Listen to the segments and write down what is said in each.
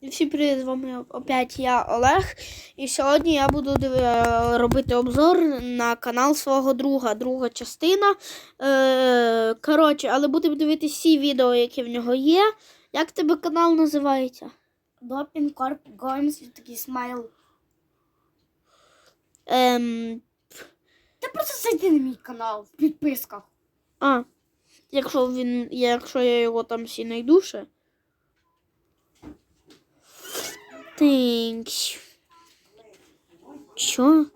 І всі привіт, з вами опять я Олег. І сьогодні я буду е, робити обзор на канал свого друга, друга частина. Е, коротше, але будемо дивитися всі відео, які в нього є. Як тебе канал називається? Допін Корп Гоймс такий смайл. Ем, Ти просто зайди на мій канал в підписках. а, якщо він, якщо я його там всі знайду ще. Thanks. Що?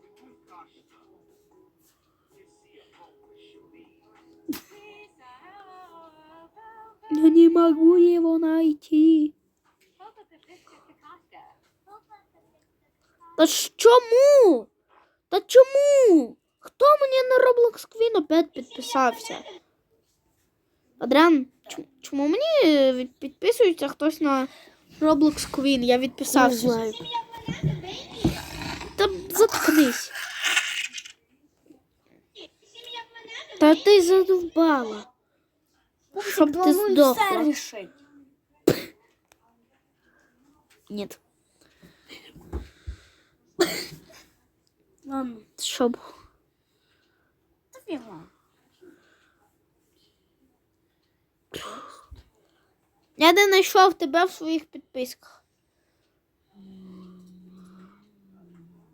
Я не могу его найти. Та чому? Та чому? Хто мені на Roblox Queen опять підписався? Адріан, чому, мені підписується хтось на Roblox Queen? Я відписався. Та заткнись. Та ти задовбала. Щоб ти здохла. Нет. Ладно, Щоб. фігла. Я не знайшов тебе в своїх підписках.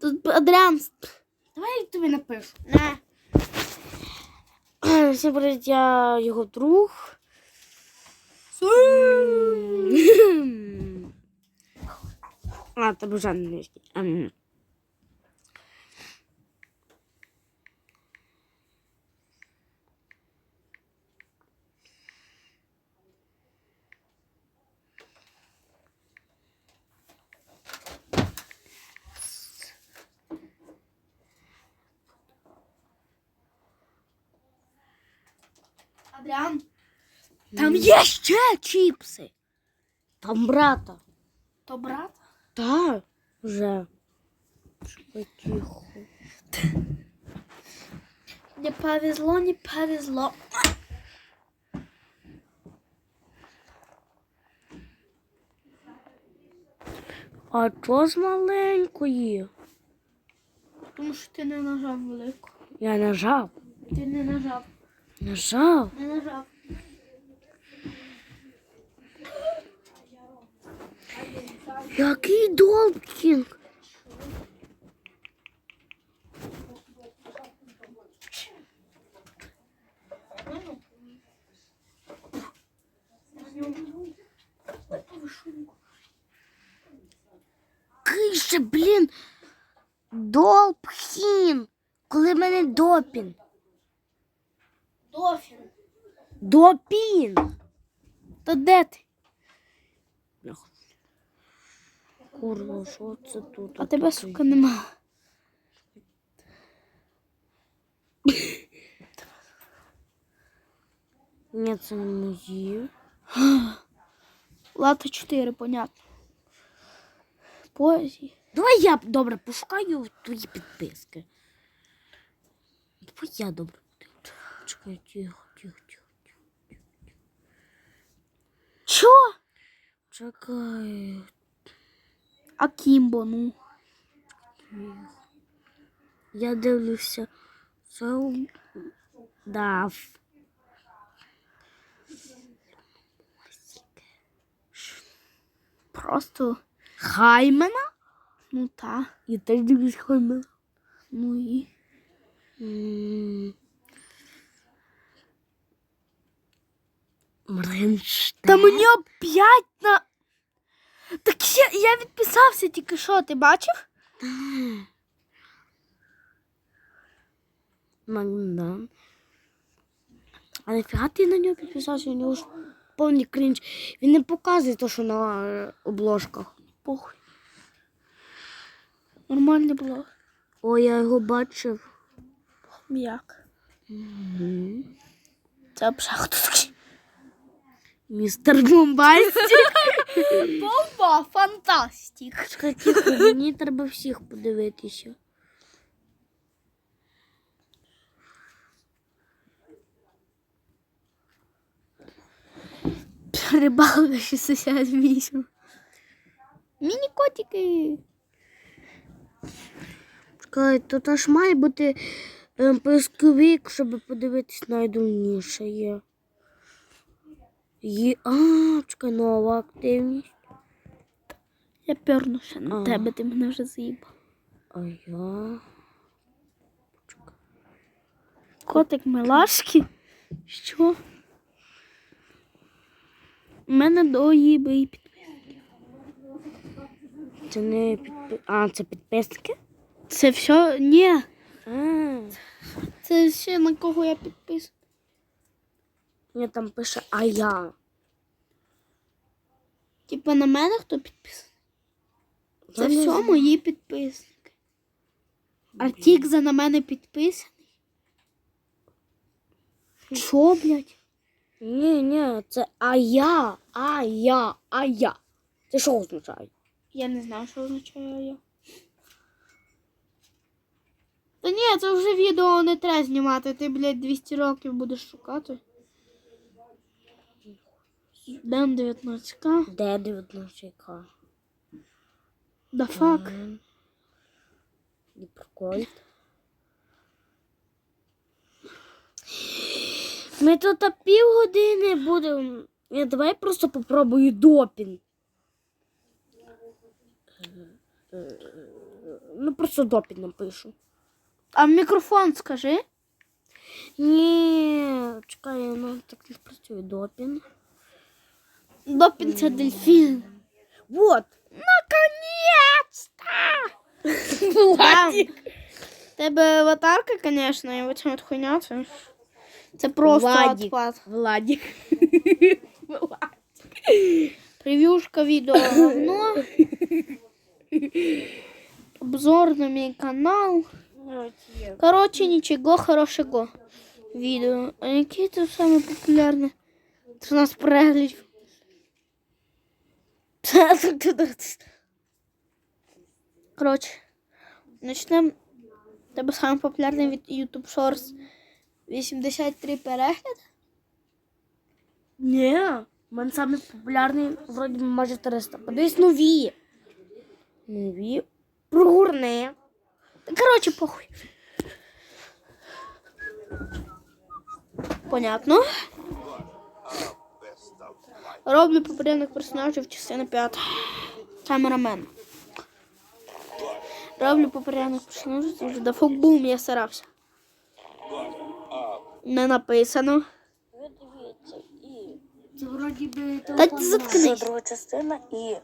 Тут Адріан. Давай я тобі напишу. Не. Всім привіт, я його друг. А, тебе вже не Адріан. Там є ще чіпси. Там брата. То брат? Так, вже. Тихо. Не повезло, не повезло. А чого з маленької? Тому що ти не нажав велику. Я нажав. Ти не нажав. Нажав. Не нажав. Який Долпкінг? Кише, блін. Долпхін. Коли мене допін. Дофін. Допін. То де ти? Курва, що це тут? А тебе, сука, нема. Ні, це не мої. Лата 4, понятно. Поезії. Давай я добре пошукаю твої підписки. Давай я добре. Чекай, тихо, тихо, тихо. Чо? Чекай. А Кімбо, ну. Я дивлюся. Це дав. Просто, Хаймена? ну та. Я теж дивлюсь Хаймена. Ну і. М. Моргенштерн. Та мені опять на. Так ще я відписався тільки що, ти бачив? Магдан. А нафіга ти на нього підписався? У нього ж повний крінж. Він не показує те, що на е, обложках. Похуй. Нормально було. О, я його бачив. Як? Це обшах тут. Містер Бомбасті. Бомба, фантастик. Чекай, тихо, мені треба всіх подивитися. Рибалка 68. Міні-котики. Чекай, тут аж має бути ем, поисковик, щоб подивитись найдавніше є. Є. А, чекай, нова активність. Я перну ще на Ага. тебе, ти мене вже заїбав. А я. Котик Милашки. Що? У мене до їби і підписники. Це не підпи... А, це підписники? Це все? Ні. А, Це ще на кого я підписаний. Мені там пише А я. Типа на мене хто підписаний? Це все знаю. мої підписники. Артікза на мене підписаний. Що, блядь? Ні, ні, це А я. А я. А я. Це що означає? Я не знаю, що означає я. Та ні, це вже відео не треба знімати. Ти, блядь, 200 років будеш шукати. Ден 19к. Де 19 Да фак. І прикольно. Ми тут півгодини будемо. Я давай просто попробую допінг. Ну, просто допінг напишу. А в мікрофон скажи. Ні, чекай, ну так не працює допінг. Допін це дельфін. Вот. Наконец-то! Владик. Тебе аватарка, звісно, і оця от хуйня, це, це просто Владик. отпад. Владик. Превьюшка відео говно. Обзор на мій канал. Короче, нічого хорошого відео. А які тут саме популярні? 13 переглядів. Коротше, почнемо. Тебе саме популярний від YouTube Shorts 83 перегляди. Ні, у мене самий популярний, вроді майже 300. Подивись нові. Нові. Прогорни. Короче, похуй. Понятно. Роблю популярних персонажів частина 5. Камерамен. Роблю популярних персонажів. Це вже дафок бум, я старався. Не написано. Це вроді би Та ти заткнись. друга частина і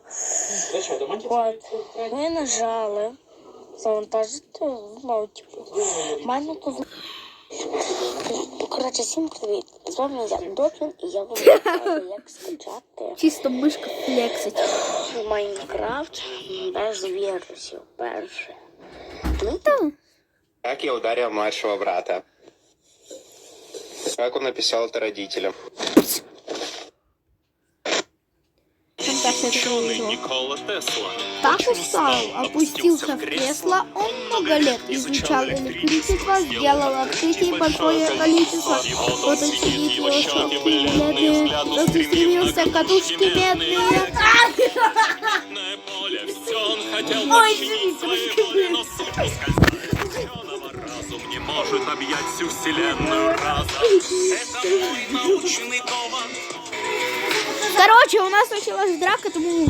от ми нажали завантажити, ну, типу, в мене тут коротше, всім привіт. З вами я Доплін, і я вам покажу, як скачати Чисто мишка флексить. Майнкрафт без вірусів. Перше. Как я ударил младшего брата? Как он написал это родителям? Так это Никола Тесла. Також опустился в кресло, он много лет изучал электричество, сделал открытие большое количество. Вот он сидит, его щеки бледные, разустремился катушки медные. Ой, извините, может объять всю вселенную разом. Это мой научный дом. Короче, у нас началась драка, тому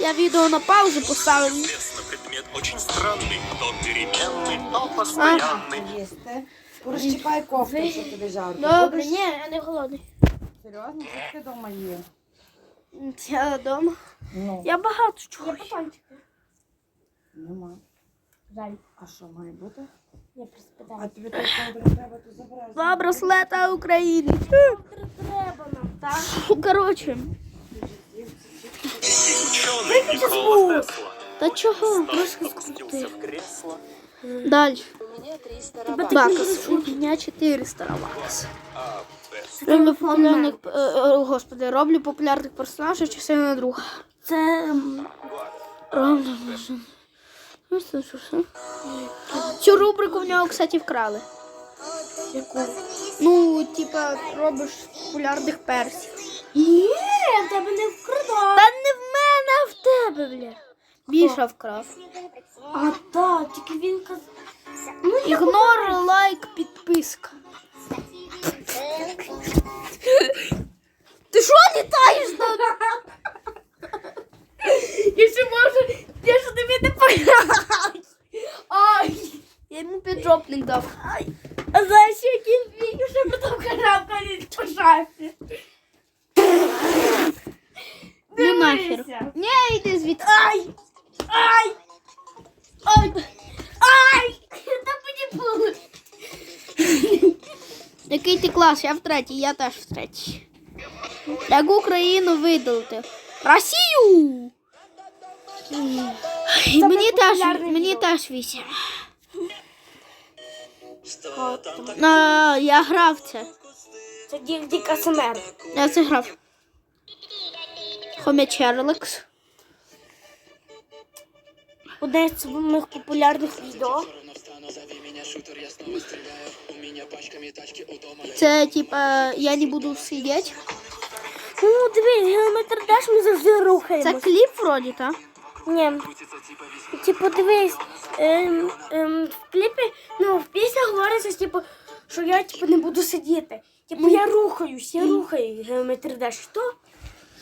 я видео на паузу поставил. Известно, предмет очень странный, то переменный, но постоянный. Їсти. Розчіпай кофту, що тобі жарко. Добре, ні, я не голодний. Серйозно, що ти вдома є? Я вдома. Ну, Я багато чого. нема. Жаль. А що має бути? Я приспитала. А тобі той ковдрик треба, то забирай. Два браслета України. Треба нам, так? Короче, Ученый Никола Тесла та чого? опустился в кресло. Дальше. Мені 300 Бакс. У меня 400 робакс. Роблю популярних, е, е, господи, роблю популярних персонажів частина друга. Це Роблю. Ну? Цю рубрику в нього, кстати, вкрали. яку? Ну, типа, робиш популярних персів. Ні, в тебе не вкрадав. Та не в мене, а в тебе бля. Міша вкрав. А так, тільки він казав. Ігнор, лайк, підписка. Ти що літаєш на... Я ще можу, я ж тобі не пограю. Ай, я йому піджопник дав. Який ти клас? Я в третій, я теж в третій. Як Україну видалити? Росію! І мені теж, мені теж вісім. А, я грав це. Це Дік АСМР. Я це грав. Хомячерлекс. Одне з моїх популярних відео. Це типа я не буду сидіти. Ну, дивись, геометр даш ми завжди Це кліп вроді, так? Ні. Типу, дивись, ем, ем, в кліпі, ну, в піснях говориться, типу, що я типу, не буду сидіти. Типу, я рухаюсь, я рухаю геометр даш. Що?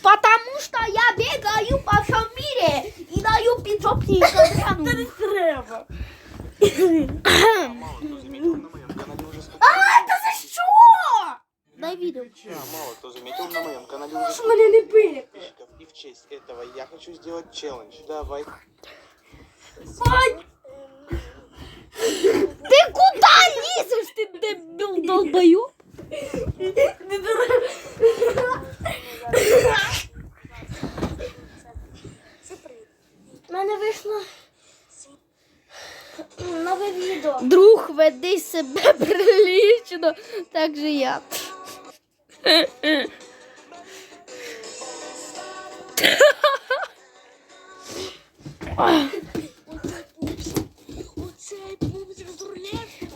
Потому что я бегаю по всем мире и даю пиджопник Адриану. Не треба. А, это за что? Дай видео. Мало кто заметил на моем канале уже Що мене не бити? подписчиков. И в честь этого я хочу сделать челлендж. Давай. Ты Прилично, так же я.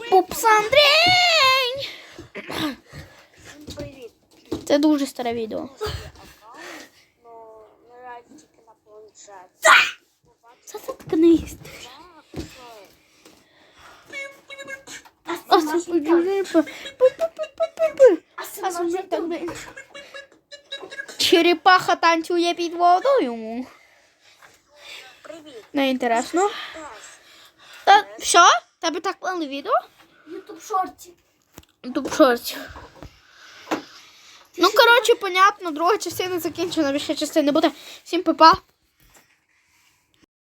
Пупс Андрей! Це дуже старе відео. Ну, наразі тільки на планшеті. Це це таке не їсти. А це Черепаха танцює під водою. Привіт. Не інтересно. Та все? Тебе так мали відео? Ютуб шорті. Тут шорт. Ну, коротше, понятно, друга частина закінчена, більше частини буде. Всім па-па.